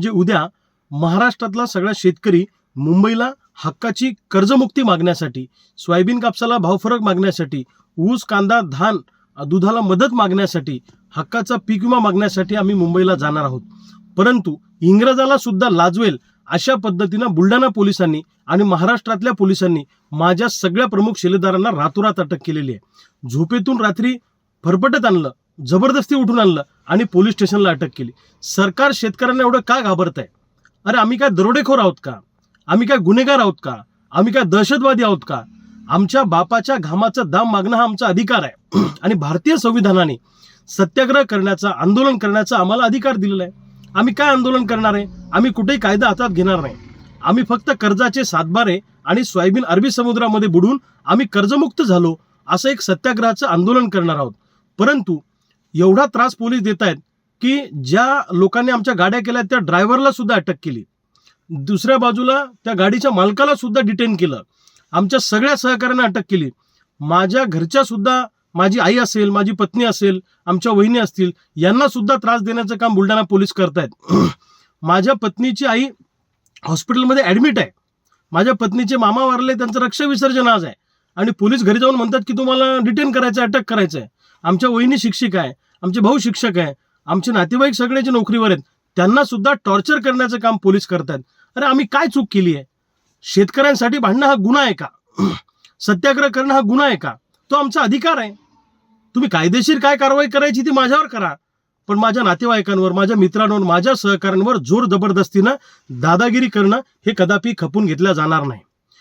म्हणजे उद्या महाराष्ट्रातला सगळा शेतकरी मुंबईला हक्काची कर्जमुक्ती मागण्यासाठी सोयाबीन कापसाला भावफरक मागण्यासाठी ऊस कांदा धान दुधाला मदत मागण्यासाठी हक्काचा पीक विमा मागण्यासाठी आम्ही मुंबईला जाणार आहोत. परंतु इंग्रजाला सुद्धा लाजवेल अशा पद्धतीनं बुलढाणा पोलिसांनी आणि महाराष्ट्रातल्या पोलिसांनी माझ्या सगळ्या प्रमुख शिलेदारांना रातोरात अटक केलेली आहे. झोपेतून रात्री फरफटत आणलं जबरदस्ती उठून आणलं आणि पोलीस स्टेशनला अटक केली. सरकार शेतकऱ्यांना एवढं का घाबरत आहे अरे आम्ही काय दरोडेखोर आहोत का? आम्ही काय गुन्हेगार आहोत का? आम्ही काय दहशतवादी आहोत का? आमच्या बापाच्या घामाचा दाम मागणं हा आमचा अधिकार आहे. आणि भारतीय संविधानाने सत्याग्रह करण्याचा आंदोलन करण्याचा आम्हाला अधिकार दिलेला आहे. आम्ही काय आंदोलन करणार आहे? आम्ही कुठेही कायदा हातात घेणार नाही. आम्ही फक्त कर्जाचे सातबारे आणि सोयाबीन अरबी समुद्रामध्ये बुडून आम्ही कर्जमुक्त झालो असं एक सत्याग्रहाचं आंदोलन करणार आहोत. परंतु एवढा त्रास पोलीस देत आहेत की ज्या लोकांनी आमच्या गाड्या केल्या त्या ड्रायव्हरला सुद्धा अटक केली. दुसऱ्या बाजूला त्या गाडीच्या मालकाला सुद्धा डिटेन केलं. आमच्या सगळ्या सहकाऱ्यांना अटक केली. माझ्या घरच्या सुद्धा माझी आई असेल माझी पत्नी असेल आमच्या वहिनी असतील यांना सुद्धा त्रास देण्याचं काम बुलढाणा पोलीस करतायत. माझ्या पत्नीची आई हॉस्पिटलमध्ये ॲडमिट आहे. माझ्या पत्नीचे मामा वारले त्यांचं रक्षविसर्जन आज आहे. आणि पोलीस घरी जाऊन म्हणतात की तुम्हाला डिटेन करायचं अटक करायचं आहे. आमच्या वहिनी शिक्षिका आहे आमचे भाऊ शिक्षक आहे आमचे नातेवाईक सगळ्याचे नोकरीवर आहेत त्यांना सुद्धा टॉर्चर करण्याचं काम पोलीस करतात अरे आम्ही काय चूक केली आहे? शेतकऱ्यांसाठी भांडणं हा गुन्हा आहे का? सत्याग्रह करणं हा गुन्हा आहे का? तो आमचा अधिकार आहे. तुम्ही कायदेशीर काय कारवाई करायची ती माझ्यावर करा. पण माझ्या नातेवाईकांवर माझ्या मित्रांवर माझ्या सहकाऱ्यांवर जोर जबरदस्तीनं दादागिरी करणं हे कदापि खपून घेतलं जाणार नाही.